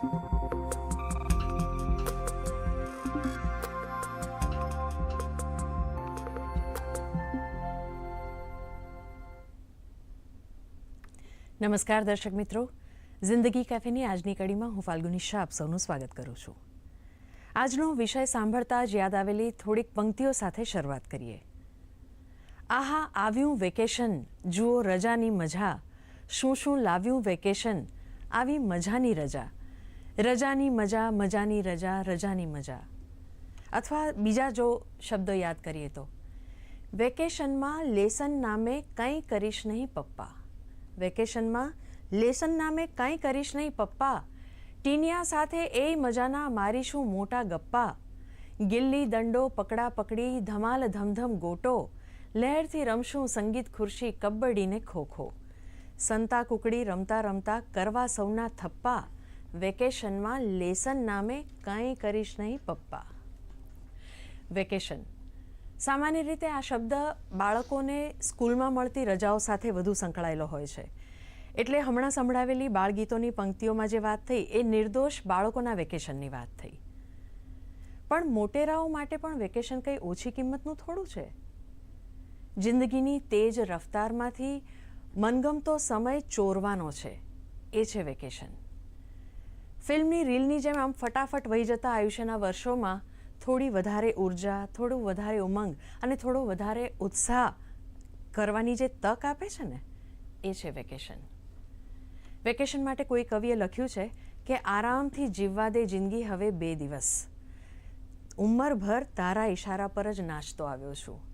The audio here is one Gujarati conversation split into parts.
નમસ્કાર દર્શક મિત્રો. જિંદગી કેફેની આજની કડીમાં હું ફાલ્ગુની શાહ આપ સૌનું સ્વાગત કરું છું. આજનો વિષય સાંભળતા જ યાદ આવેલી થોડીક પંક્તિઓ સાથે શરૂઆત કરીએ. આહા, આવ્યું વેકેશન, જુઓ રજાની મજા. શું શું લાવ્યું વેકેશન, આવી મજાની રજા. રજાની મજા, મજાની રજા, રજાની મજા. અથવા બીજા જો શબ્દો યાદ કરીએ તો, વેકેશનમાં લેસન નામે કંઈ કરીશ નહીં પપ્પા. વેકેશનમાં લેસન નામે કંઈ કરીશ નહીં પપ્પા. ટીનિયા સાથે એ મજાના મારીશું મોટા ગપ્પા. ગિલ્લી દંડો પકડા પકડી ધમાલ ધમધમ ગોટો. લહેરથી રમશું સંગીત ખુરશી કબડ્ડીને ખોખો સંતા કુકડી રમતા રમતા કરવા સૌના થપ્પા. વેકેશનમાં લેસન નામે કંઈ કરીશ નહીં, પપ્પા. વેકેશન. સામાન્ય રીતે આ શબ્દ બાળકોને સ્કૂલમાં મળતી રજાઓ સાથે વધુ સંકળાયેલો હોય છે. એટલે હમણાં સંભળાવેલી બાળગીતોની પંક્તિઓમાં જે વાત થઈ, એ નિર્દોષ બાળકોના વેકેશનની વાત થઈ. પણ મોટેરાઓ માટે પણ વેકેશન કંઈ ઓછી કિંમતનું થોડું છે. જિંદગીની તેજ રફતારમાંથી મનગમતો સમય ચોરવાનો છે. એ છે વેકેશન. ફિલ્મની રીલની જેમ આમ ફટાફટ વહી જતા આયુષ્યના વર્ષોમાં થોડી વધારે ઊર્જા, થોડું વધારે ઉમંગ અને થોડો વધારે ઉત્સાહ કરવાની જે તક આપે છે ને, એ છે વેકેશન. વેકેશન માટે કોઈ કવિએ લખ્યું છે કે આરામથી જીવવા દે જિંદગી હવે બે દિવસ. ઉંમરભર તારા ઈશારા પર જ નાચતો આવ્યો છું.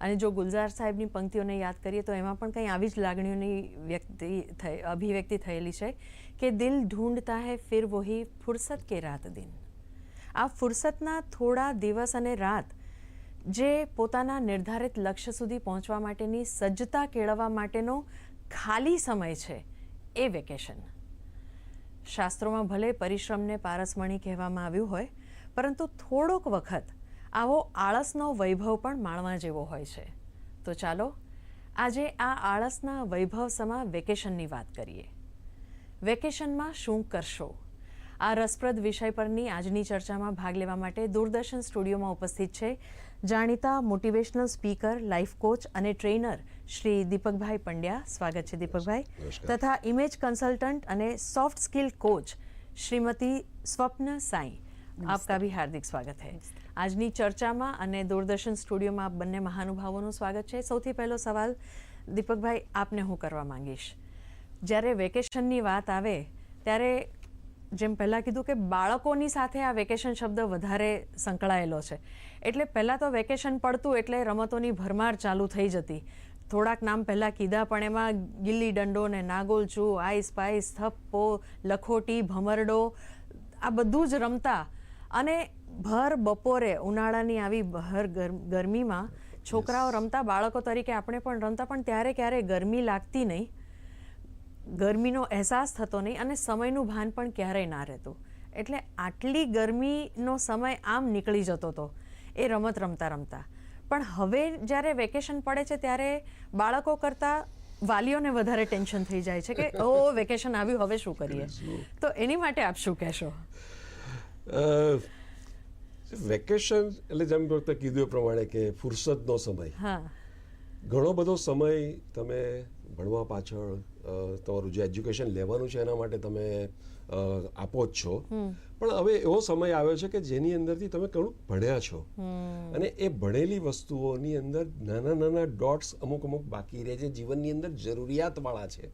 અને જો ગુલઝાર સાહેબની પંક્તિઓને યાદ કરીએ તો એમાં પણ કંઈ આવી જ લાગણીઓની વ્યક્તિ થઈ, અભિવ્યક્તિ થયેલી છે કે દિલ ઢૂંઢતા હે ફિર વોહી ફુરસત કે રાત દિન. આ ફુરસતના થોડા દિવસ અને રાત જે પોતાના નિર્ધારિત લક્ષ્ય સુધી પહોંચવા માટેની સજ્જતા કેળવવા માટેનો ખાલી સમય છે એ વેકેશન. શાસ્ત્રોમાં ભલે પરિશ્રમને પારસમણી કહેવામાં આવ્યું હોય, પરંતુ થોડોક વખત આવો આળસનો વૈભવ પણ માણવા જેવો હોય છે. તો ચાલો આજે આ આળસના વૈભવ સમા વેકેશનની વાત કરીએ. વેકેશનમાં શું કરશો? આ રસપ્રદ વિષય પરની આજની ચર્ચામાં ભાગ લેવા માટે દૂરદર્શન સ્ટુડિયોમાં ઉપસ્થિત છે જાણીતા મોટિવેશનલ સ્પીકર લાઈફ કોચ અને ટ્રેનર શ્રી દીપકભાઈ પંડ્યા. સ્વાગત છે દીપકભાઈ. તથા ઇમેજ કન્સલ્ટન્ટ અને soft skill coach Shrimati Swapna Sai. આપકા ભી હાર્દિક સ્વાગત है આજની ચર્ચામાં અને દૂરદર્શન સ્ટુડિયોમાં બંને મહાનુભાવોનું સ્વાગત છે. સૌથી પહેલો સવાલ, દીપકભાઈ, આપને હું કરવા માંગીશ. જ્યારે વેકેશનની વાત આવે, ત્યારે જેમ પહેલાં કીધું કે બાળકોની સાથે આ વેકેશન શબ્દ વધારે સંકળાયેલો છે. એટલે પહેલાં તો વેકેશન પડતું એટલે રમતોની ભરમાર ચાલુ થઈ જતી. થોડાક નામ પહેલાં કીધા, પણ એમાં ગિલ્લી દંડો ને નાગોલચું, આઈસ પાઈસ, થપ્પો, લખોટી, ભમરડો, આ બધું જ રમતા. અને ભર બપોરે ઉનાળાની આવી ભર ગર- ગરમીમાં છોકરાઓ રમતા બાળકો તરીકે આપણે પણ રમતા પણ ત્યારે ક્યારે ગરમી લાગતી નહીં. ગરમીનો અહેસાસ થતો નહીં અને સમયનું ભાન પણ ક્યારેય ના રહેતું. એટલે આટલી ગરમીનો સમય આમ નીકળી જતો હતો એ રમત રમતા રમતા. પણ હવે જ્યારે વેકેશન પડે છે ત્યારે બાળકો કરતાં વાલીઓને વધારે ટેન્શન થઈ જાય છે કે ઓ વેકેશન આવ્યું હવે શું કરીએ? તો એની માટે આપ શું કહેશો? વેકેશન એટલે જેમ કીધું એ પ્રમાણે કે ફુરસદનો સમય. ઘણો બધો સમય તમે ભણવા પાછળ તમારું જે એજ્યુકેશન લેવાનું છે એના માટે તમે આપો જ છો. પણ હવે એવો સમય આવ્યો છે કે જેની અંદરથી તમે ઘણું ભણ્યા છો. અને એ ભણેલી વસ્તુઓની અંદર નાના નાના ડોટ્સ અમુક અમુક બાકી રહે છે. જીવનની અંદર જરૂરિયાતવાળા છે.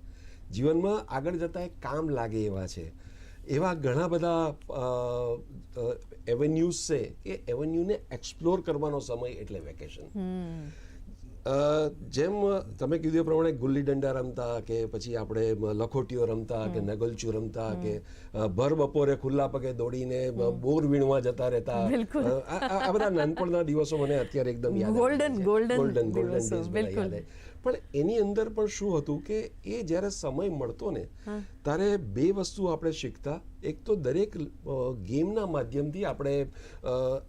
જીવનમાં આગળ જતાં એ કામ લાગે એવા છે. એવા ઘણા બધા એવન્યુઝ છે કે એવન્યુને એક્સપ્લોર કરવાનો સમય એટલે વેકેશન જેમ તમે કીધું એ પ્રમાણે ગુલ્લી ડંડા રમતા કે પછી આપણે લખોટીઓ રમતા કે નગલચું રમતા કે ભર બપોરે ખુલ્લા પગે દોડીને બોર વીણવા જતા રહેતા. આ બધા નાનપણના દિવસો મને અત્યારે એકદમ યાદ ગોલ્ડન ગોલ્ડન ગોલ્ડન ગોલ્ડન બિલકુલ. પણ એની અંદર પણ શું હતું કે એ જ્યારે સમય મળતો ને ત્યારે બે વસ્તુ આપણે શીખતા. એક તો દરેક ગેમના માધ્યમથી આપણે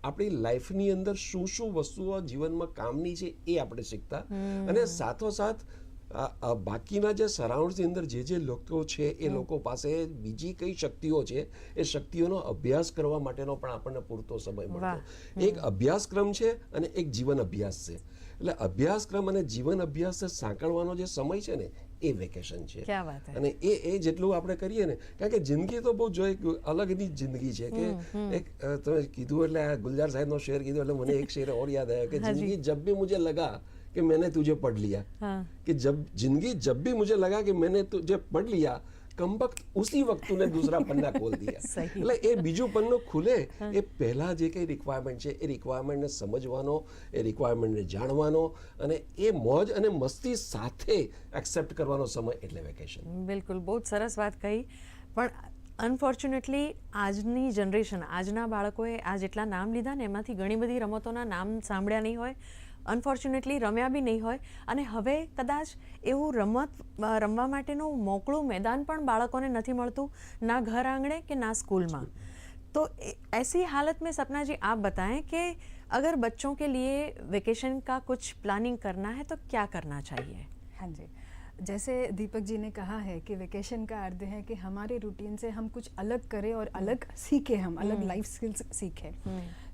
આપણી લાઈફની અંદર શું શું વસ્તુઓ જીવનમાં કામની છે એ આપણે શીખતા. અને સાથોસાથ બાકીના જે સરાઉન્ડની અંદર જે જે લોકો છે એ લોકો પાસે બીજી કઈ શક્તિઓ છે એ શક્તિઓનો અભ્યાસ કરવા માટેનો પણ આપણને પૂરતો સમય. મળતો. એક અભ્યાસક્રમ છે અને એક જીવન અભ્યાસ છે. એટલે અભ્યાસક્રમ અને જીવન અભ્યાસ સાંકળવાનો જે સમય છે ને એ વેકેશન છે. અને એ એ જેટલું આપણે કરીએ ને કારણ કે જિંદગી તો બહુ જો એક અલગની જિંદગી છે કે એક તમે કીધું એટલે આ ગુલજાર સાહેબનો શેર કીધું એટલે મને એક શેર ઓર યાદ આવ્યો કે જિંદગી જબ ભી મુજે લગા કે મેને તુજે પઢ લિયા. કે જબ જિંદગી જબ ભી મુજે લગા કે મેને તુજે પઢ લિયા लिया कम वक्त उसी वक्त तूने दूसरा पन्ना खोल दिया સહી. એટલે એ બીજું પન્નું ખુલે એ પહેલા જે કઈ રિક્વાયરમેન્ટ છે એ રિક્વાયરમેન્ટને સમજવાનો એ રિક્વાયરમેન્ટને જાણવાનો અને એ મોજ અને મસ્તી સાથે એક્સેપ્ટ કરવાનો સમય એટલે વેકેશન બિલકુલ બહુ જ સરસ વાત કહી પણ અનફોર્ચ્યુનેટલી આજની જનરેશન આજના બાળકોએ આ જેટલા નામ લીધા ને એમાંથી ઘણી બધી રમતોના નામ સાંભળ્યા નહીં હોય અનફોર્ચ્યુનેટલી રમ્યા બી નહીં હોય અને હવે કદાચ એવું રમત અ, રમવા માટેનું મોકળું મેદાન પણ બાળકોને નથી મળતું ના ઘર આંગણે કે ના સ્કૂલમાં तो ए- ऐसी हालत में सपना जी आप बताएं कि अगर बच्चों के लिए वेकेशन का कुछ प्लानिंग करना है तो क्या करना चाहिए हाँ जी जैसे दीपक जी ने कहा है कि वेकेशन का अर्थ है कि हमारे रूटीन से हम कुछ अलग करें और अलग सीखें हम अलग लाइफ स्किल्स सीखें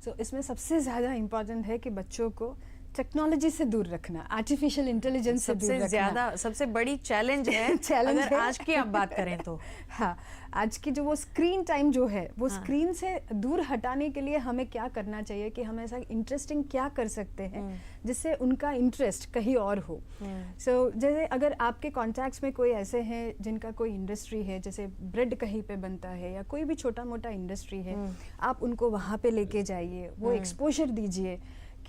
सो इसमें सबसे ज़्यादा इम्पोर्टेंट है कि बच्चों को टेक्नोलॉजी से दूर रखना आर्टिफिशियल इंटेलिजेंस से दूर सबसे रखना। ज़्यादा सबसे बड़ी चैलेंज है Challenge अगर है। आज की आप बात करें तो। हाँ आज की जो वो स्क्रीन टाइम जो है वो हाँ. स्क्रीन से दूर हटाने के लिए हमें क्या करना चाहिए कि हम ऐसा इंटरेस्टिंग क्या कर सकते हैं जिससे उनका इंटरेस्ट कहीं और हो। सो so, जैसे अगर आपके कॉन्टैक्ट्स में कोई ऐसे हैं जिनका कोई इंडस्ट्री है जैसे ब्रेड कहीं पे बनता है या कोई भी छोटा मोटा इंडस्ट्री है आप उनको वहाँ पे लेके जाइए वो एक्सपोजर दीजिए।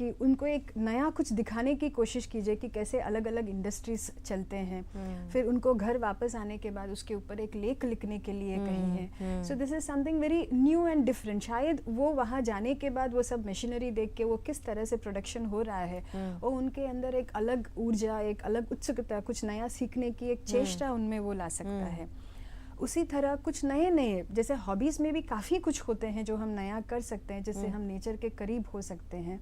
कि उनको एक नया कुछ दिखाने की कोशिश कीजिए कि कैसे अलग अलग इंडस्ट्रीज़ चलते हैं। फिर उनको घर वापस आने के बाद उसके ऊपर एक लेख लिखने के लिए कहीं है। So this is something very new and different शायद वो वहाँ जाने के बाद वो सब मशीनरी देख के वो किस तरह से प्रोडक्शन हो रहा है वो उनके अंदर एक अलग ऊर्जा एक अलग उत्सुकता कुछ नया सीखने की एक चेष्टा उनमें वो ला सकता है। उसी तरह कुछ नए नए जैसे हॉबीज़ में भी काफ़ी कुछ होते हैं जो हम नया कर सकते हैं जिससे हम नेचर के करीब हो सकते हैं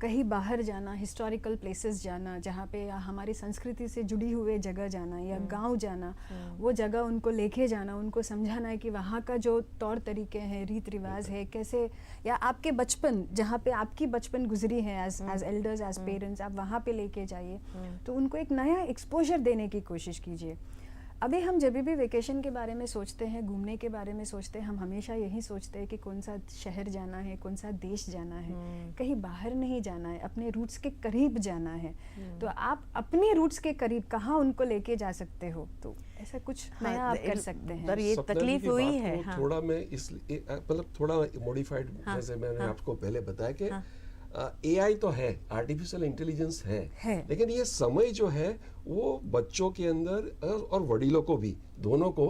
कहीं बाहर जाना हिस्टोरिकल प्लेसेस जाना जहाँ पे या हमारी संस्कृति से जुड़ी हुए जगह जाना या गांव जाना वो जगह उनको लेके जाना उनको समझाना है कि वहाँ का जो तौर तरीके हैं रीत रिवाज है कैसे या आपके बचपन जहाँ पे आपकी बचपन गुजरी है as as elders as parents आप वहाँ पे लेके जाइए तो उनको एक नया एक्सपोजर देने की कोशिश कीजिए अभी हम जब भी वेकेशन के बारे में सोचते हैं घूमने के बारे में सोचते हैं हम हमेशा यही सोचते हैं कि कौन सा शहर जाना है कौन सा देश जाना है। कहीं बाहर नहीं जाना है अपने रूट्स के करीब जाना है। तो आप अपने रूट्स के करीब कहाँ उनको लेके जा सकते हो? तो ऐसा कुछ हाँ, नया आप कर सकते हैं। पर ये तकलीफ़ हुई है, हाँ। थोड़ा मैं इसलिए मतलब थोड़ा मॉडिफाइड हाँ, जैसे मैंने हाँ। आपको पहले बताया कि एआई तो है आर्टिफिशियल इंटेलिजेंस है है। लेकिन ये समय जो है वो बच्चों के अंदर अ, और वडीलों को भी दोनों को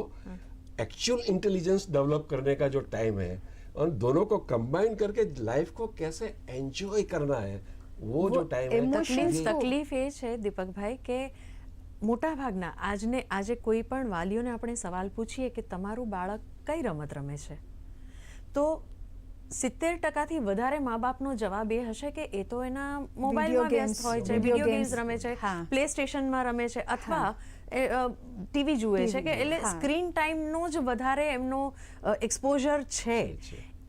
एक्चुअल इंटेलिजेंस डेवलप करने का जो टाइम है और दोनों को कंबाइन करके लाइफ को कैसे एंजॉय करना है वो जो टाइम है emotions તકલીફ તો- તકલીફ એ છે દીપકભાઈ કે મોટા ભાગના આજને આજે કોઈ પણ વાલીઓને આપણે સવાલ પૂછીએ કે તમારું બાળક કઈ રમત રમે છે તો સિત્તેર ટકાથી વધારે મા બાપનો જવાબ એ હશે કે એ તો એના મોબાઈલમાં વ્યસ્ત હોય છે વીડિયો ગેમ્સ રમે છે પ્લે સ્ટેશનમાં રમે છે અથવા ટીવી જુએ છે કે એટલે સ્ક્રીન ટાઈમનો જ વધારે એમનો એક્સપોઝર છે.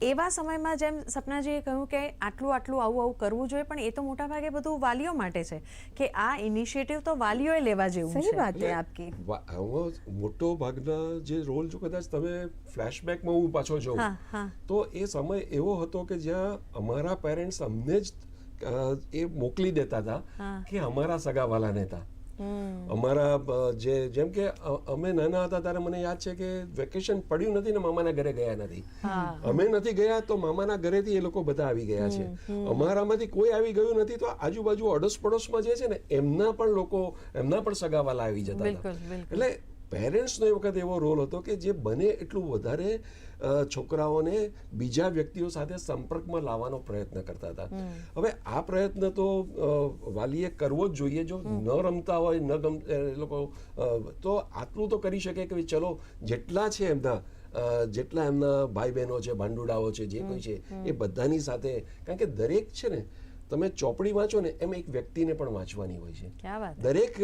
એવા સમયમાં જેમ સપનાજીએ કહ્યું કે આટલું આટલું આવું આવું કરવું જોઈએ પણ એ તો મોટા ભાગે બધું વાલીઓ માટે છે કે આ ઇનિશિયેટિવ તો વાલીઓએ લેવા જેવું છે. વાત છે આપકી. મોટો ભાગના જે રોલ જો કદાચ તમે ફ્લેશબેકમાં હું પાછો જોઉં તો એ સમય એવો હતો કે જ્યાં અમારા પેરેન્ટ્સ અમને જ એ મોકલી દેતા હતા કે અમારા સગા સગાવાલા નેતા. અમારા જે જેમ કે અમે નાના હતા ત્યારે મને યાદ છે કે વેકેશન પડ્યું નથી ને મામાના ઘરે ગયા નથી. અમે નથી ગયા તો મામાના ઘરેથી એ લોકો બધા આવી ગયા છે. અમારામાંથી કોઈ આવી ગયું નથી તો આજુબાજુ અડોસ પડોશમાં જે છે ને એમના પણ લોકો એમના પણ સગાવાલા આવી જતા. એટલે પેરેન્ટ્સનો એ વખત એવો રોલ હતો કે જે બને એટલું વધારે છોકરાઓને બીજા વ્યક્તિઓ સાથે સંપર્કમાં લાવવાનો પ્રયત્ન કરતા હતા. હવે આ પ્રયત્ન તો વાલીએ કરવો જ જોઈએ. જો ન રમતા હોય ન ગમ એ લોકો તો આટલું તો કરી શકે કે ચલો જેટલા છે એમના જેટલા એમના ભાઈ બહેનો છે ભાંડુડાઓ છે જે કોઈ છે એ બધાની સાથે કારણ કે દરેક છે ને તમે ચોપડી વાંચો ને એમ એક વ્યક્તિને પણ વાંચવાની હોય છે. દરેક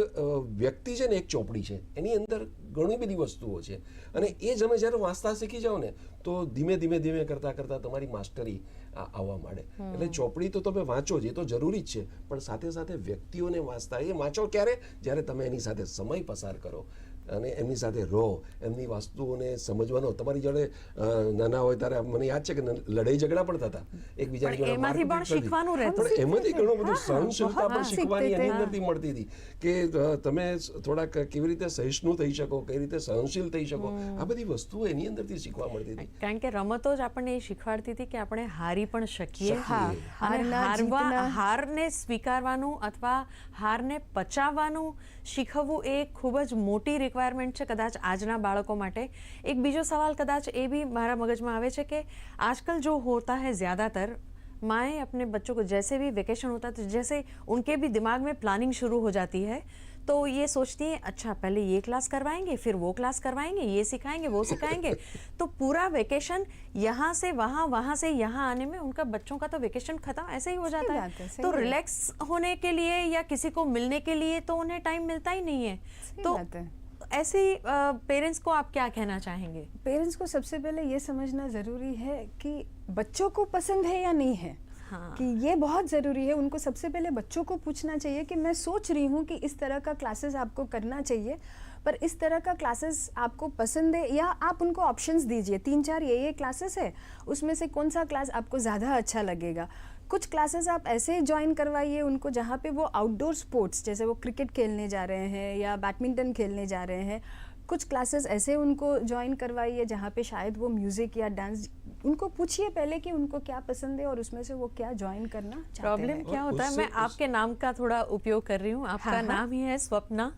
વ્યક્તિ છે ને એક ચોપડી છે. એની અંદર ઘણી બધી વસ્તુઓ છે. અને એ જ અમે જ્યારે વાંચતા શીખી જાઓ ને તો ધીમે ધીમે ધીમે કરતા કરતા તમારી માસ્ટરી આવવા માંડે. એટલે ચોપડી તો તમે વાંચો જ એ તો જરૂરી જ છે. પણ સાથે સાથે વ્યક્તિઓને વાંચતા એ વાંચો ક્યારે? જ્યારે તમે એની સાથે સમય પસાર કરો. અને એમની સાથે રહો એમની વસ્તુઓને સમજવાનો. તમારી જોડે નાના હોય ત્યારે મને યાદ છે કે લડાઈ ઝઘડા પણ થતા. એકબીજા પણ એમાંથી પણ શીખવાનું રહેતું. એમાંથી ઘણું બધું સહનશીલતા પણ શીખવાની એની અંદરથી મળતી હતી કે તમે થોડાક કેવી રીતે સહિષ્ણુ થઈ શકો કઈ રીતે સહનશીલ થઈ શકો આ બધી વસ્તુઓ એની અંદરથી શીખવા મળતી હતી. કારણ કે રમતો જ આપણને એ શીખવાડતી હતી કે આપણે હારી પણ શકીએ. અને હારવા હારને સ્વીકારવાનું અથવા હારને પચાવવાનું શીખવવું એ ખૂબ જ મોટી રિક્વાયરમેન્ટ છે કદાચ આજના બાળકો માટે. એક બીજો સવાલ કદાચ એ બી મારા મગજમાં આવે છે કે આજકલ જો હોતા હૈ ज़्यादातर माएँ अपने બચ્ચો को जैसे भी वेकेशन होता है तो जैसे उनके भी પ્લાનિંગ શરૂ હો જાતી हो तो ये सोचती हैं अच्छा पहले ये क्लास करवाएँगे फिर वो क्लास करवाएँगे ये सिखाएँगे वो सिखाएँगे। तो पूरा वेकेशन यहाँ से वहाँ वहाँ से यहाँ आने में उनका बच्चों का तो वेकेशन खत्म ऐसे ही हो जाता है, है तो रिलैक्स होने के लिए या किसी को मिलने के लिए तो उन्हें टाइम मिलता ही नहीं है। तो बात है। ऐसे पेरेंट्स को आप क्या कहना चाहेंगे? पेरेंट्स को सबसे पहले ये समझना ज़रूरी है कि बच्चों को पसंद है या नहीं है। हाँ। कि ये बहुत ज़रूरी है, उनको सबसे पहले बच्चों को पूछना चाहिए कि मैं सोच रही हूँ कि इस तरह का क्लासेस आपको करना चाहिए, पर इस तरह का क्लासेस आपको पसंद है या आप उनको ऑप्शंस दीजिए तीन चार ये ये क्लासेस है, उसमें से कौन सा क्लास आपको ज़्यादा अच्छा लगेगा कुछ क्लासेस आप ऐसे ज्वाइन करवाइए उनको जहाँ पे वो आउटडोर स्पोर्ट्स जैसे वो क्रिकेट खेलने जा रहे हैं या बैडमिंटन खेलने जा रहे हैं कुछ क्लासेस ऐसे उनको ज्वाइन करवाइए जहाँ पे शायद वो म्यूज़िक या डांस उनको पूछिए पहले कि उनको क्या पसंद है और उसमें से वो क्या ज्वाइन करना प्रॉब्लम क्या होता है? मैं उस- आपके नाम का थोड़ा उपयोग कर रही हूँ। आपका हाँ, हाँ। नाम ही है स्वप्ना।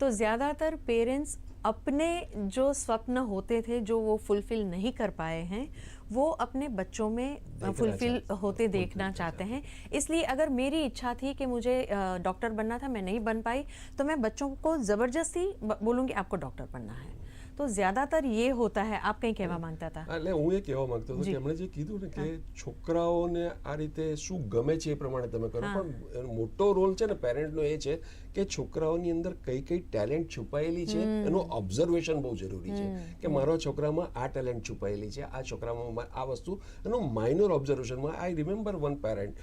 तो ज़्यादातर पेरेंट्स अपने जो स्वप्न होते थे जो वो फुलफिल नहीं कर पाए हैं वो अपने बच्चों में देखना फुलफिल चाहते हैं, होते fulfill देखना करना चाहते हैं इसलिए अगर मेरी इच्छा थी कि मुझे अ, डॉक्टर बनना था मैं नहीं बन पाई तो मैं बच्चों को ज़बरदस्ती ब- बोलूँगी आपको डॉक्टर बनना है तो ज़्यादातर ये होता है आप कहीं कहवा मांगता था હા, એટલે હું એ કહેવા માંગતો હતો જી. કે એમણે જે કીધું ને કે છોકરાઓને આ રીતે શું ગમે છે એ પ્રમાણે તમે કરો હા. પણ એનો મોટો રોલ છે ને પેરેન્ટનો એ છે કે છોકરાઓની અંદર કઈ કઈ ટેલેન્ટ છુપાયેલી છે એનું ઓબ્ઝર્વેશન બહુ જરૂરી છે. કે મારા છોકરામાં આ ટેલેન્ટ છુપાયેલી છે આ છોકરામાં આ વસ્તુ એનું માઇનર ઓબ્ઝર્વેશનમાં આઈ રિમેમ્બર વન પેરેન્ટ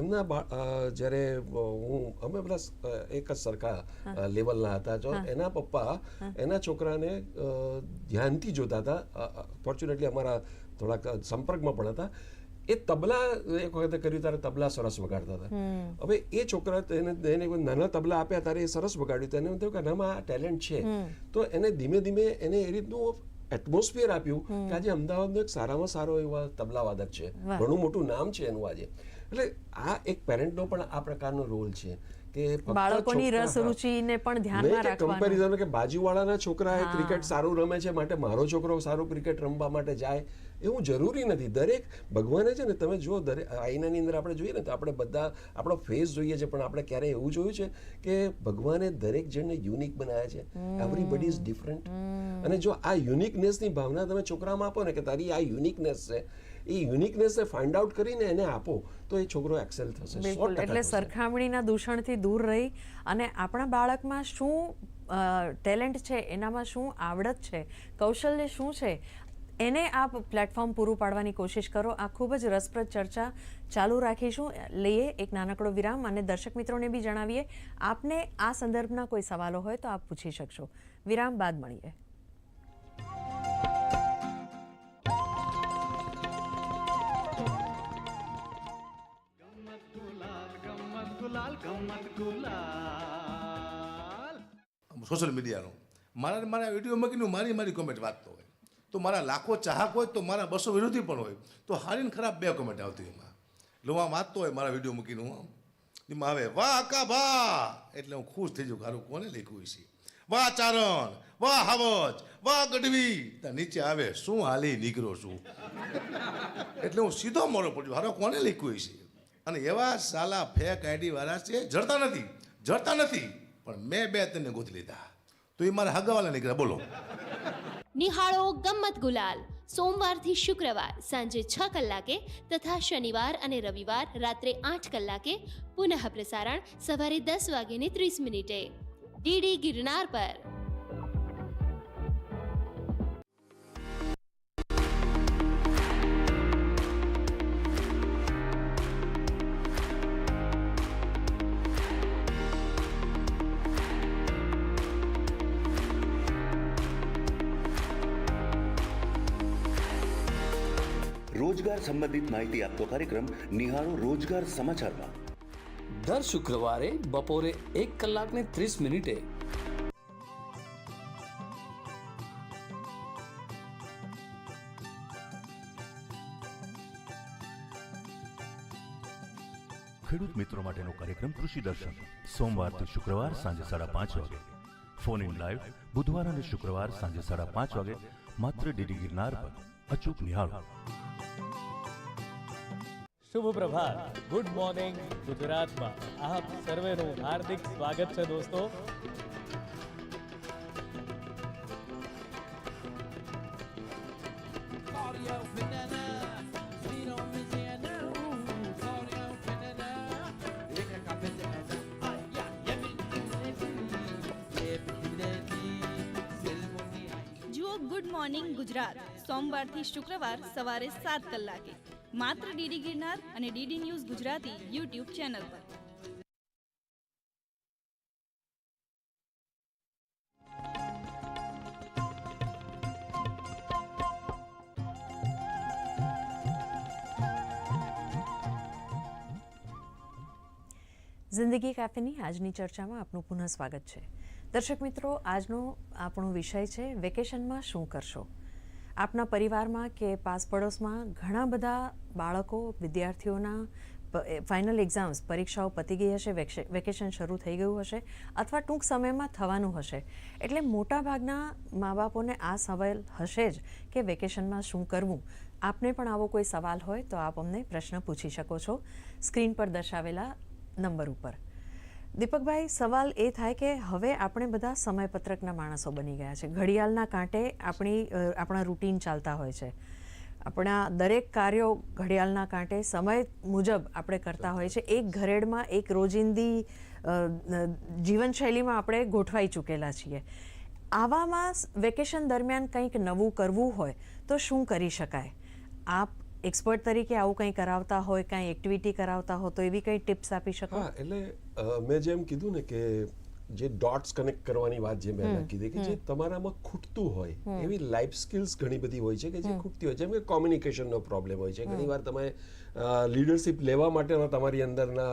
એમના જ્યારે હું અમે બધા એક જ સરખા લેવલના હતા. જો એના પપ્પા એના છોકરાને ધ્યાનથી જોતા હતા. ફોર્ચ્યુનેટલી અમારા થોડાક સંપર્કમાં પણ હતા. એ તબલા એક વખતે કર્યું ત્યારે તબલા સરસ વગાડતા હતા. હવે એ છોકરા એને એને નાના તબલા આપ્યા ત્યારે એ સરસ વગાડ્યું. તો એને એમ થયું કે નામાં આ ટેલેન્ટ છે. તો એને ધીમે ધીમે એને એ રીતનું એટમોસ્ફિયર આપ્યું કે આજે અમદાવાદનો એક સારામાં સારો એવા તબલા વાદક છે ઘણું મોટું નામ છે એનું આજે. એટલે આ એક પેરેન્ટનો પણ આ પ્રકારનો રોલ છે કે બાળકોની છોકરા- રસ રુચિને પણ ધ્યાનમાં રાખવાનું. કે બાજુવાળાના છોકરાએ ક્રિકેટ સારું રમે છે માટે મારો છોકરો સારું ક્રિકેટ રમવા માટે જાય એવું જરૂરી નથી. દરેક ભગવાને છે ને તમે જુઓ દરેક આઈનાની અંદર આપણે જોઈએ ને તો આપણે બધા આપણો ફેસ જોઈએ છે પણ આપણે ક્યારેય એવું જોયું છે કે ભગવાને દરેક જણને યુનિક બનાવ્યા છે. એવરીબડી ઇઝ ડિફરન્ટ અને જો આ યુનિકનેસની ભાવના તમે છોકરામાં આપો ને કે તારી આ યુનિકનેસ છે એ યુનિકનેસને ફાઇન્ડ આઉટ કરીને એને આપો તો એ છોકરો એક્સેલ થશે. બિલકુલ. એટલે. સરખામણીના દૂષણથી દૂર રહી અને આપણા બાળકમાં શું ટેલેન્ટ છે એનામાં શું આવડત છે કૌશલ્ય શું છે એને આપ પ્લેટફોર્મ પૂરું પાડવાની કોશિશ કરો. આ ખૂબ જ રસપ્રદ ચર્ચા ચાલુ રાખીશું. લઈએ એક નાનકડો વિરામ અને દર્શક મિત્રોને બી જણાવીએ. આપને આ સંદર્ભના કોઈ સવાલો હોય તો આપ પૂછી શકશો. વિરામ બાદ મળીએ. સોશિયલ મીડિયાનો. મારા મારા વિડીયોમાં કીધું મારી મારી કોમેન્ટ વાંચતો હોય. તો મારા લાખો ચાહક હોય તો મારા બસો વિરોધી પણ હોય. તો હારીને ખરાબ બે કમેન્ટ આવતી એમાં. એટલે હું આમ વાંચતો હોય મારા વીડિયો મૂકીને હું આમ. આવે, વાહ કા ભા! એટલે હું ખુશ થઈ જાઉં ખારું કોને લખ્યું છે વાહ, ચારણ! વાહ, હાવજ! વાહ, ગઢવી! ત્યાં નીચે આવે, શું હાલી નીકળો છું? એટલે હું સીધો મોડો પડ્યો હારો, કોને લખ્યું છે અને એવા સાલા ફેક આઈડી વાળા છે, જડતા નથી જડતા નથી, પણ મેં બે તેને ગોતી લીધા. તો એ મારા હગાવાલા નીકળ્યા, બોલો. નિહાળો ગમ્મત ગુલાલ. સોમવારથી શુક્રવાર સાંજે છ કલાકે તથા શનિવાર અને રવિવાર રાત્રે આઠ કલાકે પુનઃ પ્રસારણ સવારે દસ વાગ્યે ત્રીસ મિનિટે. ડીડી ગિરનાર પર. સંબંધિત માહિતી આપતો કાર્યક્રમ નિહાળો રોજગાર સમાચારમાં. દર શુક્રવારે બપોરે એક કલાકને ત્રીસ મિનિટે. ખેડૂત મિત્રો માટેનો કાર્યક્રમ કૃષિ દર્શન. સોમવારથી શુક્રવાર સાંજે સાડા પાંચ વાગે. ફોન ઇન લાઈવ બુધવાર અને શુક્રવાર સાંજે સાડા પાંચ વાગે. માત્ર ડીડી ગિરનાર પર. અચૂક નિહાળો. શુભ પ્રભાત ગુડ મોર્નિંગ ગુજરાતમાં આપ સર્વેનું હાર્દિક સ્વાગત છે દોસ્તો જુઓ ગુડ મોર્નિંગ ગુજરાત. સોમવારથી શુક્રવાર સવારે સાત કલાકે. માત્ર ડીડી ગિરનાર અને DD news Gujarati YouTube channel પર. જિંદગી કાફેની આજની ચર્ચામાં આપનું પુનઃ સ્વાગત છે. દર્શક મિત્રો, આજનો આપણો વિષય છે વેકેશનમાં શું કરશો? આપના પરિવારમાં કે પાસ પડોશમાં ઘણા બધા બાળકો, વિદ્યાર્થીઓના ફાઇનલ એક્ઝામ્સ પરીક્ષાઓ પતી ગઈ હશે વેકેશન શરૂ થઈ ગયું હશે અથવા ટૂંક સમયમાં થવાનું હશે. એટલે મોટાભાગના મા બાપોને આ સવાલ હશે જ કે વેકેશનમાં શું કરવું? આપને પણ આવો કોઈ સવાલ હોય તો આપ અમને પ્રશ્ન પૂછી શકો છો. સ્ક્રીન પર દર્શાવેલા નંબર ઉપર. દીપકભાઈ, સવાલ એ થાય કે હવે આપણે બધા સમયપત્રકના માણસો બની ગયા છે. ઘડિયાળના કાંટે આપણી આપણા રૂટીન ચાલતા હોય છે. આપણા દરેક કાર્યો ઘડિયાળના કાંટે સમય મુજબ આપણે કરતા હોય છે. એક ઘરેડમાં એક રોજિંદી જીવનશૈલીમાં આપણે ગોઠવાઈ ચૂકેલા છીએ. આવામાં વેકેશન દરમિયાન કંઈક નવું કરવું હોય તો શું કરી શકાય? આપ એક્સપર્ટ તરીકે આવું કંઈ કરાવતા હોય, કાંઈ એક્ટિવિટી કરાવતા હો તો એવી કંઈ ટિપ્સ આપી શકો? એટલે મેં જેમ કીધું ને કે જે ડોટ્સ કનેક્ટ કરવાની વાત જે મેં કીધી કે જે તમારામાં ખૂટતું હોય એવી લાઈફ સ્કિલ્સ ઘણી બધી હોય છે કે જે ખૂટતી હોય જેમ કે કોમ્યુનિકેશનનો પ્રોબ્લેમ હોય છે. ઘણી વાર તમે લીડરશિપ લેવા માટેના તમારી અંદરના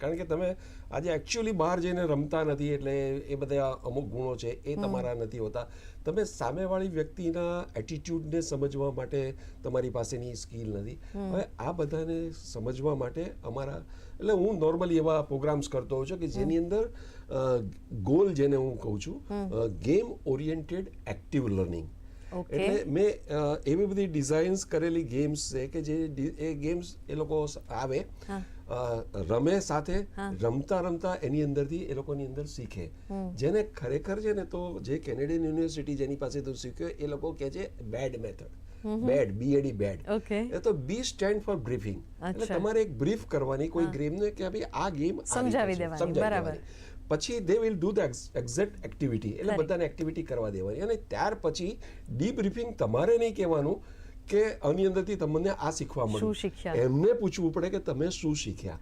કારણ કે તમે આજે એકચ્યુઅલી બહાર જઈને રમતા નથી એટલે એ બધા અમુક ગુણો છે એ તમારા નથી હોતા. તમે સામેવાળી વ્યક્તિના એટીટ્યૂડને સમજવા માટે તમારી પાસેની સ્કિલ નથી. હવે આ બધાને સમજવા માટે અમારા એટલે હું નોર્મલી એવા પ્રોગ્રામ્સ કરતો હોઉં છું કે જેની અંદર ગોલ જેને હું કહું છું ગેમ ઓરિએન્ટેડ એક્ટિવ લર્નિંગ એટલે મેં એવી બધી ડિઝાઇન્સ કરેલી ગેમ્સ છે કે જે એ ગેમ્સ એ લોકો આવે. રમે સાથે રમતા રમતા એની અંદરથી એ લોકોની અંદર શીખે. જેને ખરેખર છે ને તો જે કેનેડિયન યુનિવર્સિટી જેની પાસેથી શીખ્યો એ લોકો કહે છે bad method bad B A D bad. એ તો બી સ્ટેન્ડ ફોર બ્રીફિંગ એટલે તમારે એક બ્રીફ કરવાની કોઈ ગેમને કે ભાઈ આ ગેમ સમજાવી દેવાની, બરાબર. પછી they will do the exact activity એટલે. બધાને એક્ટિવિટી કરવા દેવાની. અને ત્યાર પછી ડીબ્રીફિંગ તમારે નહીં કહેવાનું. કે આની અંદરથી તમને આ શીખવા મળ્યું. એમને પૂછવું પડે કે તમે શું શીખ્યા?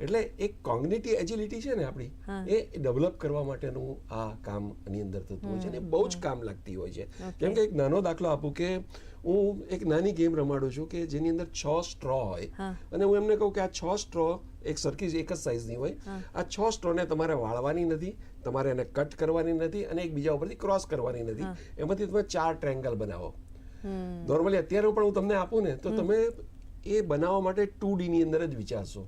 એટલે એક કોગ્નિટિવ એજિલિટી છે ને આપણી એ ડેવલપ કરવા માટેનું આ કામ આની અંદર થતું હોય છે અને બહુ જ કામ લાગતી હોય છે. કેમ કે એક નાનો દાખલો આપું કે હું એક નાની ગેમ રમાડું છું કે જેની અંદર છ સ્ટ્રો હોય. અને હું એમને કહું કે આ છ સ્ટ્રો એક સરખી એક જ સાઇઝની હોય. આ છ સ્ટ્રોને તમારે વાળવાની નથી તમારે એને કટ કરવાની નથી અને એકબીજા ઉપરથી ક્રોસ કરવાની નથી. એમાંથી તમે ચાર ટ્રેંગલ બનાવો. નોર્મલી અત્યારે પણ હું તમને આપું ને તો તમે એ બનાવવા માટે ટુ ડી ની અંદર જ વિચારશો.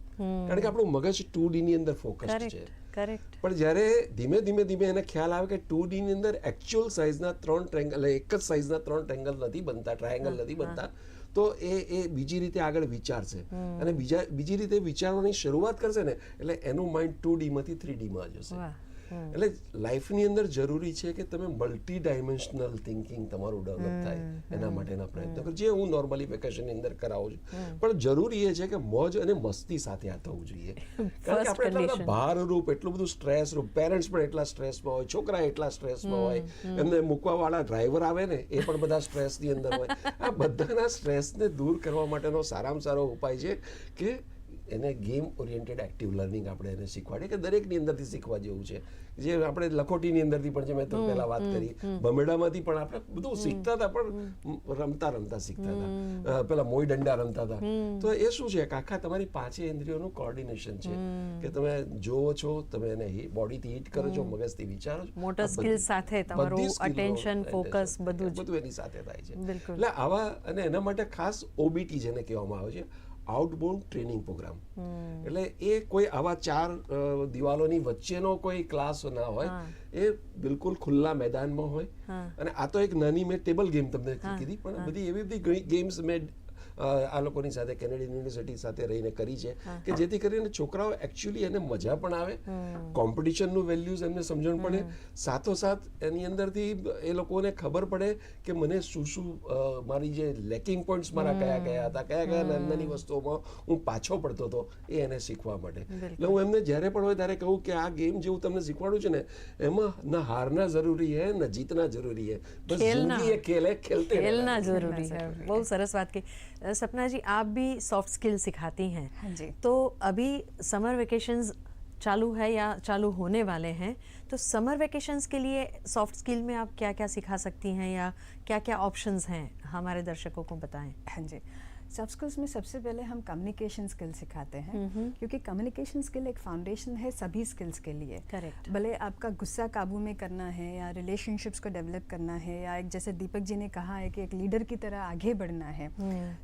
કારણ કે આપણું મગજ ટુ ડી ની અંદર ફોકસ્ડ છે. પણ જ્યારે ધીમે ધીમે ધીમે એને ખ્યાલ આવે કે ટુ ડી ની અંદર એકચ્યુઅલ સાઇઝના ત્રણ ટ્રેંગલ એક જ સાઇઝના ત્રણ ટ્રેંગલ નથી બનતા ટ્રાયેંગલ નથી બનતા તો એ એ બીજી રીતે આગળ વિચારશે. અને બીજા બીજી રીતે વિચારવાની શરૂઆત કરશે ને એટલે એનું માઇન્ડ ટુ ડીમાંથી થ્રી ડીમાં જશે. એટલે લાઈફની અંદર જરૂરી છે કે તમે મલ્ટી ડાયમેન્શનલ થિંકિંગ તમારું ડેવલપ થાય એના માટેના પ્રયત્નો કરો. જે હું નોર્મલી વેકેશનની અંદર કરાવું છું. પણ જરૂરી એ છે કે મોજ અને મસ્તી સાથે આ થવું જોઈએ. કારણ કે આપણે એટલા ભારરૂપ એટલું બધું સ્ટ્રેસ રૂપ પેરેન્ટ્સ પણ એટલા સ્ટ્રેસમાં હોય છોકરા એટલા સ્ટ્રેસમાં હોય એમને મૂકવાવાળા ડ્રાઈવર આવે ને એ પણ બધા સ્ટ્રેસની અંદર હોય. આ બધાના સ્ટ્રેસને દૂર કરવા માટેનો સારામાં સારો ઉપાય છે કે એને ગેમ ઓરિએન્ટેડ એક્ટિવ લર્નિંગ આપણે એને શીખવાડીએ કે દરેકની અંદરથી શીખવા જેવું છે. જે આપણે લખોટીની અંદરથી પણ જે મેં તો પહેલાં વાત કરી ભમેડામાંથી પણ આપણે બધું શીખતા હતા પણ રમતા રમતા શીખતા હતા. પેલા મોઈ દંડા રમતા હતા. તો એ શું છે? કે આખા તમારી પાંચે ઇન્દ્રિયોનું કોર્ડિનેશન છે. કે તમે જોવો છો તમે એને બોડીથી હિટ કરો છો મગજથી વિચારો છો મોટર સ્કિલ સાથે તમારું અટેન્શન focus બધું બધું એની સાથે થાય છે. એટલે આવા અને એના માટે ખાસ ઓબીટી જેને કહેવામાં આવે છે આઉટબાઉન્ડ ટ્રેનિંગ પ્રોગ્રામ એટલે એ કોઈ આવા ચાર દિવાલોની વચ્ચેનો કોઈ ક્લાસ ના હોય એ બિલકુલ ખુલ્લા મેદાનમાં હોય. અને આ તો એક નાની મેં ટેબલ ગેમ તમને કીધી પણ બધી એવી બધી ગેમ્સ મેં આ લોકોની સાથે કેનેડિયન યુનિવર્સિટી સાથે રહીને કરી છે કે જેથી કરીને છોકરાઓ એકચ્યુઅલી એને મજા પણ આવે કોમ્પિટિશનનું વેલ્યુઝ એમને સમજણ પડે સાથોસાથ એની અંદરથી એ લોકોને ખબર પડે કે મને શું શું મારી જે લેકિંગ પોઈન્ટ્સ મારા કયા કયા હતા કયા કયા નાની વસ્તુઓમાં હું પાછો પડતો હતો એ એને શીખવા માટે. એટલે હું એમને જ્યારે પણ હોય ત્યારે કહું કે આ ગેમ જેવું તમને શીખવાડું છે ને એમાં ના હારના જરૂરી હે ના જીતના જરૂરી હે. બસ જિંદગી એ ખેલ હે ખેલતે ખેલના જરૂરી હે. બહુ સરસ વાત કહી सपना जी आप भी सॉफ्ट स्किल सिखाती हैं। हाँ जी। तो अभी समर वेकेशन चालू है या चालू होने वाले हैं तो समर वेकेशंस के लिए सॉफ्ट स्किल में आप क्या क्या सिखा सकती हैं या क्या क्या ऑप्शंस हैं हमारे दर्शकों को बताएँ। हाँ जी। सॉफ्ट स्किल्स में सबसे पहले हम कम्युनिकेशन स्किल सिखाते हैं क्योंकि कम्युनिकेशन स्किल एक फाउंडेशन है सभी स्किल्स के लिए। करेक्ट भले आपका गुस्सा काबू में करना है या रिलेशनशिप्स को डेवलप करना है या एक जैसे दीपक जी ने कहा है कि एक लीडर की तरह आगे बढ़ना है।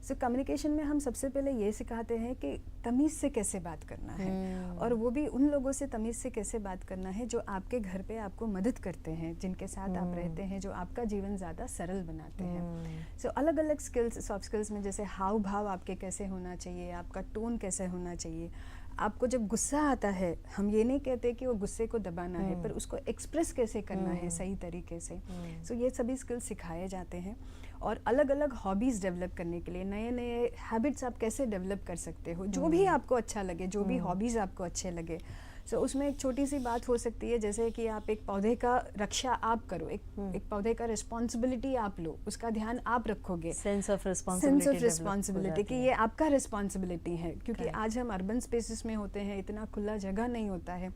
सो कम्युनिकेशन में हम सबसे पहले ये सिखाते हैं कि तमीज़ से कैसे बात करना है? और वो भी उन लोगों से तमीज़ से कैसे बात करना है जो आपके घर पे आपको मदद करते हैं जिनके साथ आप रहते हैं जो आपका जीवन ज़्यादा सरल बनाते हैं। सो so, अलग अलग स्किल्स सॉफ्ट स्किल्स में जैसे हाव भाव आपके कैसे होना चाहिए आपका टोन कैसे होना चाहिए आपको जब गुस्सा आता है हम ये नहीं कहते कि वो गुस्से को दबाना है पर उसको एक्सप्रेस कैसे करना है सही तरीके से? सो so, ये सभी स्किल्स सिखाए जाते हैं। और अलग अलग हॉबीज़ डेवलप करने के लिए नए नए हैबिट्स आप कैसे डेवलप कर सकते हो? जो भी आपको अच्छा लगे जो भी हॉबीज़ आपको अच्छे लगे। सो so, उसमें एक छोटी सी बात हो सकती है जैसे कि आप एक पौधे का रक्षा आप करो एक एक पौधे का रिस्पॉन्सिबिलिटी आप लो उसका ध्यान आप रखोगे। Sense of sense responsibility of responsibility कि ये आपका रिस्पॉन्सिबिलिटी है क्योंकि आज हम अर्बन स्पेसिस में होते हैं इतना खुला जगह नहीं होता है।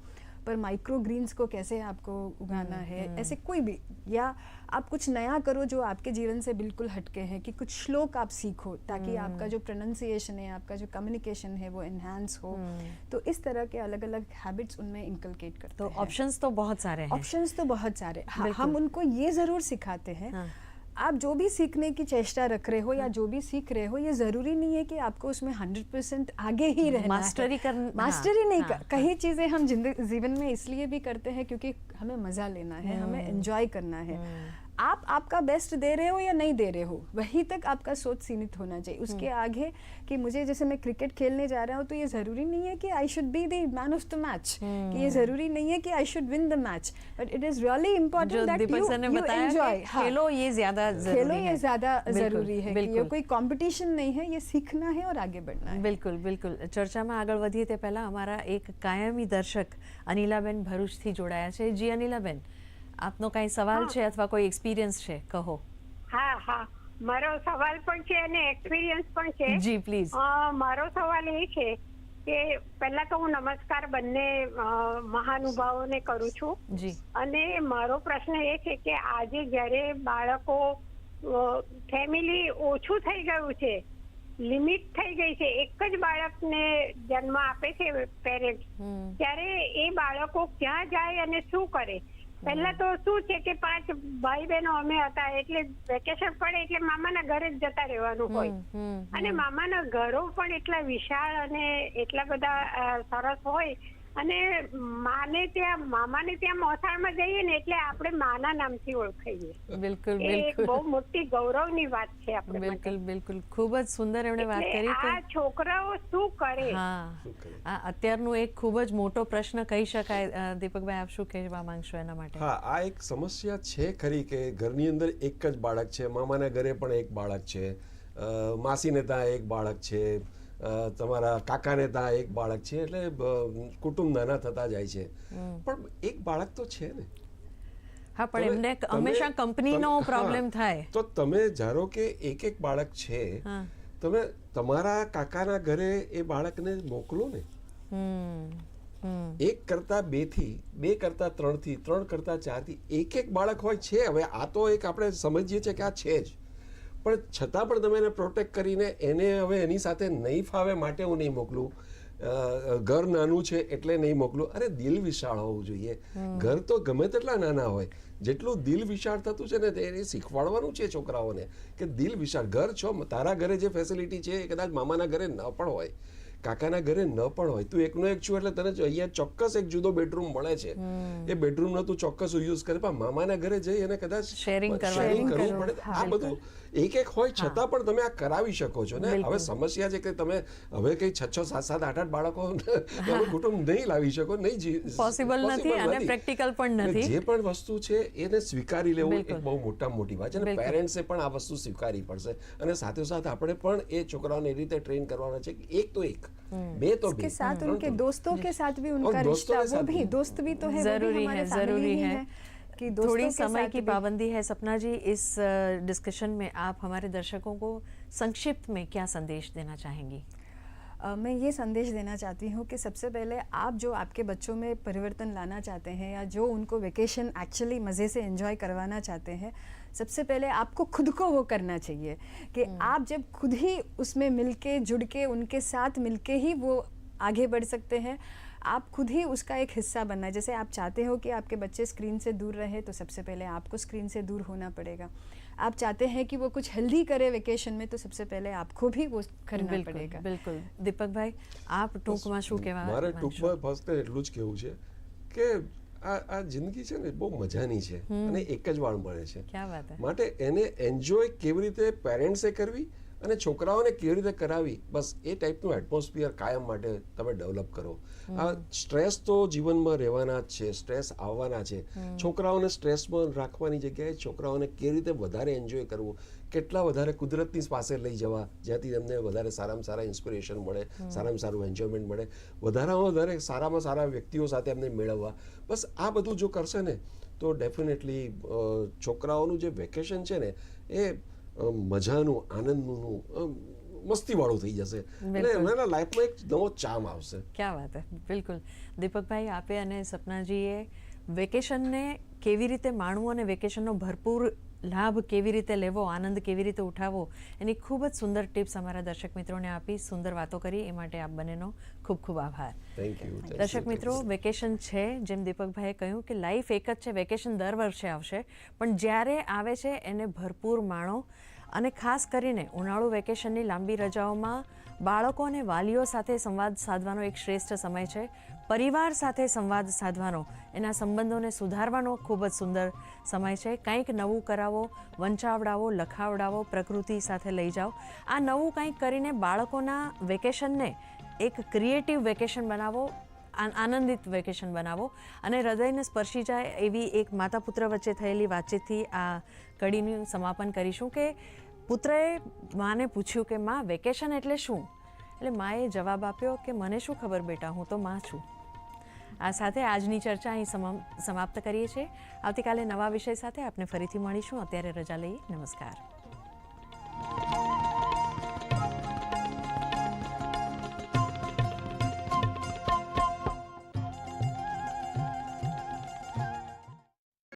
पर माइक्रो ग्रीन्स को कैसे आपको उगाना है ऐसे कोई भी या आप कुछ नया करो जो आपके जीवन से बिल्कुल हटके हैं कि कुछ श्लोक आप सीखो ताकि आपका जो प्रोनाउंसिएशन है आपका जो कम्युनिकेशन है वो एनहांस हो। तो इस तरह के अलग अलग हैबिट्स उनमें इनकलकेट करते तो हैं। ऑप्शंस तो बहुत सारे हैं। ऑप्शंस तो बहुत सारे हाँ, हम उनको ये ज़रूर सिखाते हैं हाँ। आप जो भी सीखने की चेष्टा रख रहे हो या जो भी सीख रहे हो ये ज़रूरी नहीं है कि आपको उसमें हंड्रेड परसेंट आगे ही रहना मास्टरी कर मास्टरी हाँ, नहीं हाँ, कर कई चीज़ें हम ज़िंदगी जीवन में इसलिए भी करते हैं क्योंकि हमें मज़ा लेना है हमें एंजॉय करना है। आप आपका बेस्ट दे रहे हो या नहीं दे रहे हो वहीं तक आपका सोच सीमित होना चाहिए उसके आगे कि मुझे जैसे मैं क्रिकेट खेलने जा रहा हूँ तो ये ज़रूरी नहीं है कि I should be the man of the match कि ये ज़रूरी नहीं है कि I should win the match but it is really जो important that Deepak you sir ने यू बताया एंजॉय कि खेलो ये ज्यादा खेलो जरूरी ये है ज़्यादा बिल्कुल, ज़रूरी है कि ये बिल्कुल। कोई कंपटीशन नहीं है ये सीखना है और आगे बढ़ना है બિલકુલ બિલકુલ ચર્ચામાં આગળ વધીએ તે પહેલાં અમારા એક કાયમી દર્શક અનિલાબેન ભરૂચથી જોડાયા છે જી અનિલાબેન આપનો કઈ સવાલ છે અથવા કોઈ એક્સપિરિયન્સ છે? કહો. હા હા. મારો સવાલ પણ છે અને એક્સપિરિયન્સ પણ છે. જી પ્લીઝ મારો સવાલ એ છે કે પહેલા તો હું નમસ્કાર બંને મહાનુભાવોને કરું છું. જી. અને મારો પ્રશ્ન એ છે કે આજે જ્યારે બાળકો ફેમિલી ઓછું થઈ ગયું છે લિમિટ થઈ ગઈ છે એક જ બાળકને જન્મ આપે છે પેરેન્ટ્સ ત્યારે એ બાળકો ક્યાં જાય અને શું કરે? પહેલા તો શું છે કે પાંચ ભાઈ બહેનો અમે હતા એટલે વેકેશન પડે એટલે મામાના ઘરે જ જતા રહેવાનું હોય. અને મામાના ઘરો પણ એટલા વિશાળ અને એટલા બધા સરસ હોય અને માને ત્યાં મામાને ત્યાં મોસાળમાં જઈએ ને એટલે આપણે માના નામથી ઓળખાઈએ. બિલકુલ બિલકુલ. બહુ મોટી ગૌરવની વાત છે આપણે બિલકુલ બિલકુલ. ખૂબ જ સુંદર એમણે વાત કરી કરી આ છોકરાઓ શું કરે? હા. આ અત્યારનું એક ખૂબ જ મોટો પ્રશ્ન કહી શકાય. દીપકભાઈ આપ શું કહેવા માંગશો એના માટે? હા આ એક સમસ્યા છે ખરી કે ઘરની અંદર એક જ બાળક છે મામાના ઘરે પણ એક બાળક છે અ, માસીને ત્યાં એક બાળક છે તમારા કાકાને ત્યાં એક બાળક છે એટલે કુટુંબ નાના થતા જાય છે. પણ એક બાળક તો છે ને. હા પણ એમને હંમેશા કંપનીનો પ્રોબ્લેમ થાય. તો તમે ધારો કે એક એક બાળક છે તમે તમારા કાકાના ઘરે એ બાળકને મોકલો ને. એક કરતા બેથી બે કરતા ત્રણથી ત્રણ કરતા ચારથી એક એક બાળક હોય છે. હવે આ તો એક આપણે સમજીએ છીએ કે આ છે જ. પણ છતાં પણ તમે એને પ્રોટેક્ટ કરીને એને હવે એની સાથે નહીં ફાવે માટે હું નહીં મોકલું. ઘર નાનું છે એટલે નહીં મોકલું. અરે દિલ વિશાળ હોવું જોઈએ. ઘર તો ગમે તેટલા નાના હોય. જેટલું દિલ વિશાળ થતું છે ને તે એને શીખવાડવાનું છે છોકરાઓને કે દિલ વિશાળ. ઘર છો તારા ઘરે જે ફેસિલિટી છે એ કદાચ મામાના ઘરે ન પણ હોય. કાકાના ઘરે ન પણ હોય. તું એકનો એક છું એટલે તને અહીંયા ચોક્કસ એક જુદો બેડરૂમ મળે છે. એ બેડરૂમનો તું ચોક્કસ યુઝ કરે. પણ મામાના ઘરે જઈ અને કદાચ શેરિંગ કરવું, પડે આ બધું એક એક હોય છતાં પણ તમે આ કરાવી શકો છો ને હવે સમસ્યા છે કે તમે હવે કઈ છ છ સાત સાત આઠ આઠ બાળકો તમારું કુટુંબ નહીં લાવી શકો નહીં જી- Possible નથી possible અને practical પણ એટલે નથી. જે પણ વસ્તુ છે એને સ્વીકારી લેવું એક બિલકુલ. બહુ મોટા મોટી વાત છે અને બિલકુલ. પેરેન્ટ્સે પણ આ વસ્તુ સ્વીકારવી પડશે અને સાથે સાથે આપણે પણ એ છોકરાઓને એ રીતે ટ્રેન કરવાના છે કે એક તો એક બે તો બે के साथ ત્રણ उनके तो- दोस्तों के साथ भी उनका दोस्तों रिश्ता के वो साथ भी भी। दोस्त भी तो है वो भी जरूरी हमारे है, family जरूरी ही है। है कि थोड़ी समय की पाबंदी है सपना जी इस डिस्कशन में आप हमारे दर्शकों को संक्षिप्त में क्या संदेश देना चाहेंगी? अ, मैं ये संदेश देना चाहती हूँ कि सबसे पहले आप जो आपके बच्चों में परिवर्तन लाना चाहते हैं या जो उनको वेकेशन एक्चुअली मज़े से एंजॉय करवाना चाहते हैं सबसे पहले आपको खुद को वो करना चाहिए कि आप जब खुद ही उसमें मिलके जुड़ के उनके साथ मिलके ही वो आगे बढ़ सकते हैं। आप खुद ही उसका एक हिस्सा बनना है जैसे आप चाहते हो कि आपके बच्चे स्क्रीन से दूर रहे तो सबसे पहले आपको स्क्रीन से दूर होना पड़ेगा आप चाहते हैं कि वो कुछ हेल्दी करे वेकेशन में तो सबसे पहले आपको भी वो करना બિલકુલ पड़ेगा બિલકુલ દીપકભાઈ આપ ટૂંકમાં શું કહેવા મારે માંગશો? ટૂંકમાં ફક્ત એટલું જ કહેવું છે કે આ આ જિંદગી છે ને બહુ મજાની છે અને એક જ વાર મળે છે ક્યાં વાત હે માટે એને એન્જોય કેવી રીતે પેરેન્ટ્સે કરવી અને છોકરાઓને કેવી રીતે કરાવી બસ એ ટાઈપનું એટમોસ્ફિયર કાયમ માટે તમે ડેવલપ કરો. આ સ્ટ્રેસ તો જીવનમાં રહેવાના જ છે સ્ટ્રેસ આવવાના છે. છોકરાઓને સ્ટ્રેસમાં રાખવાની જગ્યાએ છોકરાઓને કેવી રીતે વધારે એન્જોય કરવું? કેટલા વધારે કુદરતની પાસે લઈ જવા? જ્યાંથી તેમને વધારે સારામાં સારા ઇન્સ્પિરેશન મળે સારામાં સારું એન્જોયમેન્ટ મળે વધારામાં વધારે સારામાં સારા વ્યક્તિઓ સાથે એમને મેળવવા. બસ આ બધું જો કરશે ને તો ડેફિનેટલી છોકરાઓનું જે વેકેશન છે ને એ મજાનું આનંદનું મસ્તીવાળું થઈ જશે. અને. એમના લાઈફમાં એક નવો ચામ આવશે. ક્યાં વાત હે? બિલકુલ. દીપકભાઈ આપે અને સપનાજીએ વેકેશનને કેવી રીતે માણવું અને વેકેશનનો ભરપૂર લાભ કેવી રીતે લેવો આનંદ કેવી રીતે ઉઠાવવો એની ખૂબ જ સુંદર ટિપ્સ અમારા દર્શક મિત્રોને આપી સુંદર વાતો કરી એ માટે આપ બંનેનો ખૂબ ખૂબ આભાર. દર્શક મિત્રો વેકેશન છે જેમ દીપકભાઈએ કહ્યું કે લાઈફ એક જ છે વેકેશન દર વર્ષે આવશે પણ જ્યારે આવે છે એને ભરપૂર માણો અને ખાસ કરીને ઉનાળુ વેકેશનની લાંબી રજાઓમાં બાળકો અને વાલીઓ સાથે સંવાદ સાધવાનો એક શ્રેષ્ઠ સમય છે. પરિવાર સાથે સંવાદ સાધવાનો એના સંબંધોને સુધારવાનો ખૂબ જ સુંદર સમય છે. કંઈક નવું કરાવો, વંચાવડાવો, લખાવડાવો, પ્રકૃતિ સાથે લઈ જાઓ. આ નવું કંઈક કરીને બાળકોના વેકેશનને એક ક્રિએટિવ વેકેશન બનાવો આનંદિત વેકેશન બનાવો અને હૃદયને સ્પર્શી જાય એવી એક માતા પુત્ર વચ્ચે થયેલી વાતચીતથી આ કડીનું સમાપન કરીશું કે પુત્રએ માને પૂછ્યું કે, માં, વેકેશન એટલે શું? એટલે માએ જવાબ આપ્યો કે, મને શું ખબર બેટા, હું તો માં છું. આ સાથે આજની ચર્ચા અહીં સમાપ્ત કરીએ છીએ. આવતીકાલે નવા વિષય સાથે આપણે ફરીથી મળીશું. અત્યારે રજા લઈએ. નમસ્કાર.